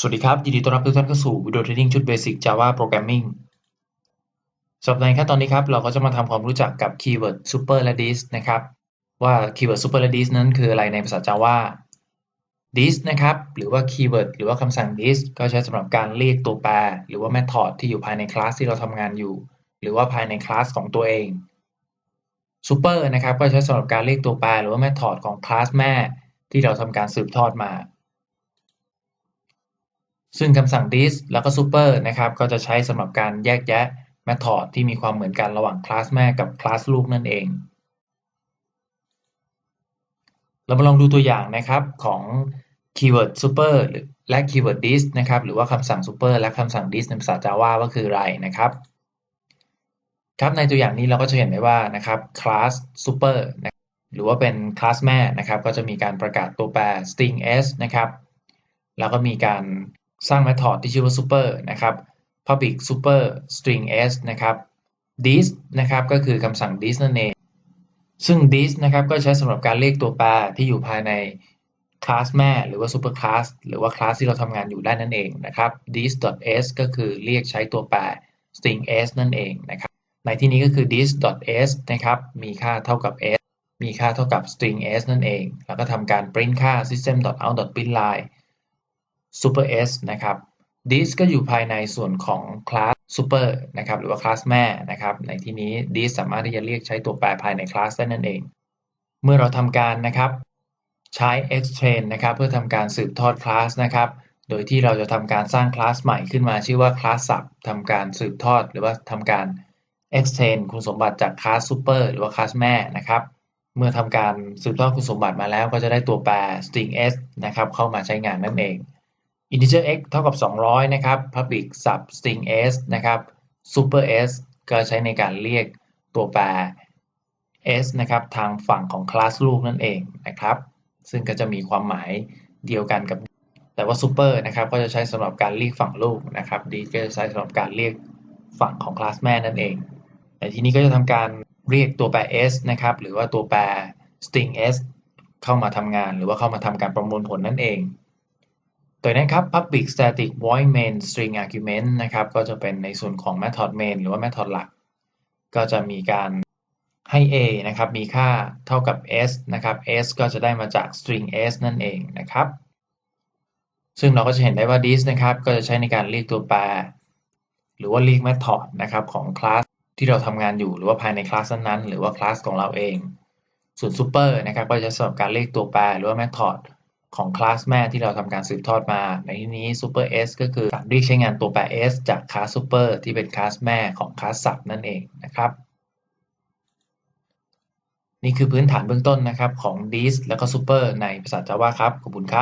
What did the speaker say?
สวัสดีครับ ยินดีต้อนรับทุกท่านเข้าสู่วิดีโอเทรดดิ้งชุด Basic Java Programming สำหรับในขั้นตอนนี้ครับ เราก็จะมาทำความรู้จักกับ Keyword Super และ This นะครับ ว่า Keyword Super และ This นั้นคืออะไรในภาษา Java This นะครับ หรือว่า Keyword หรือว่าคำสั่ง This ก็ใช้สำหรับการเรียกตัวแปร หรือว่า Method ที่อยู่ภายในคลาสที่เราทำงานอยู่ หรือว่าภายในคลาสของตัวเอง Super นะครับ ก็ใช้สำหรับการเรียกตัวแปร หรือว่า Method ของคลาสแม่ ที่เราทำการสืบทอดมา ซึ่งคำสั่ง this แล้วก็ super นะครับ ก็จะใช้สำหรับการแยกแยะ method ที่มีความเหมือนกันระหว่างคลาสแม่กับคลาสลูกนั่นเอง เรามาลองดูตัวอย่างนะครับของ keyword super และ keyword this นะครับ หรือว่าคำสั่ง super และคำสั่ง this ในภาษา Java ว่าคืออะไรนะครับครับในตัวอย่างนี้เราก็จะเห็นได้ว่านะครับคลาส super นะหรือว่าเป็นคลาสแม่นะครับ ก็จะมีการประกาศตัวแปร string s นะครับ แล้วก็มีการ สร้าง method ที่ชื่อว่า super นะครับ public super string s นะครับ this นะครับก็คือคำสั่ง this นั่นเอง ซึ่ง this นะครับก็ใช้สำหรับการเรียกตัวแปรที่อยู่ภายในคลาสแม่หรือว่า super class หรือว่าคลาสที่เราทำงานอยู่ได้นั่นเองนะครับ this s ก็คือเรียกใช้ตัวแปร string s นั่นเองนะครับ ในที่นี้ก็คือ this s นะครับมีค่าเท่ากับ s มีค่าเท่ากับ string s นั่นเอง แล้วก็ทำการ print ค่า system.out.println super s นะครับ this ก็อยู่ภายในส่วนของคลาส super นะครับหรือว่าคลาสแม่นะครับ ในที่นี้ this สามารถที่จะเรียกใช้ตัวแปรภายในคลาสได้นั่นเอง เมื่อเราทำการนะครับใช้ extrain นะครับเพื่อทำการสืบทอดคลาสนะครับโดยที่เราจะทำการสร้างคลาสใหม่ขึ้นมาชื่อว่าคลาส sub ทำการสืบทอดหรือว่าทำการ extend คุณสมบัติจากคลาส super หรือว่าคลาสแม่นะครับเมื่อทำการสืบทอดคุณสมบัติมาแล้วก็จะได้ตัวแปร string s นะครับเข้ามาใช้งานนั่นเอง integer x เท่ากับ 200 นะครับ public sub string s นะครับ super s ก็ใช้ในการเรียกตัวแปร s นะครับ ทางฝั่งของคลาสลูกนั่นเองนะครับ ซึ่งก็จะมีความหมายเดียวกันกับ แต่ว่า super นะครับ ก็จะใช้สำหรับการเรียกฝั่งลูกนะครับ d ก็จะใช้สำหรับการเรียกฝั่งของคลาสแม่นั่นเอง แต่ทีนี้ก็จะทำการเรียกตัวแปร s นะครับ หรือว่าตัวแปร string s เข้ามาทำงาน หรือว่าเข้ามาทำการประมวลผลนั่นเอง ตัวนี้ครับ public static void main string argument นะครับ ก็จะเป็นในส่วนของ method main หรือว่า method หลัก ก็จะมีการให้ a นะครับ มีค่าเท่ากับ s นะครับ s ก็จะได้มาจาก string s นั่นเองนะครับ ซึ่งเราก็จะเห็นได้ว่า this นะครับ ก็จะใช้ในการเรียกตัวแปร หรือว่าเรียก method นะครับของคลาสที่เราทำงานอยู่หรือว่าภายในคลาสนั้นๆหรือว่าคลาสของเราเอง ส่วน super นะครับ ก็จะสำหรับการเรียกตัวแปรหรือว่า method ของคลาสแม่ที่เราทำการสืบทอดมา ในที่นี้ super s ก็คือการเรียกใช้งานตัวแปร s จากคลาส super ที่เป็นคลาสแม่ของคลาสสัตว์นั่นเองนะครับนี่คือพื้นฐานเบื้องต้นนะครับของ this แล้วก็ super ในภาษา Java ครับ ขอบคุณครับ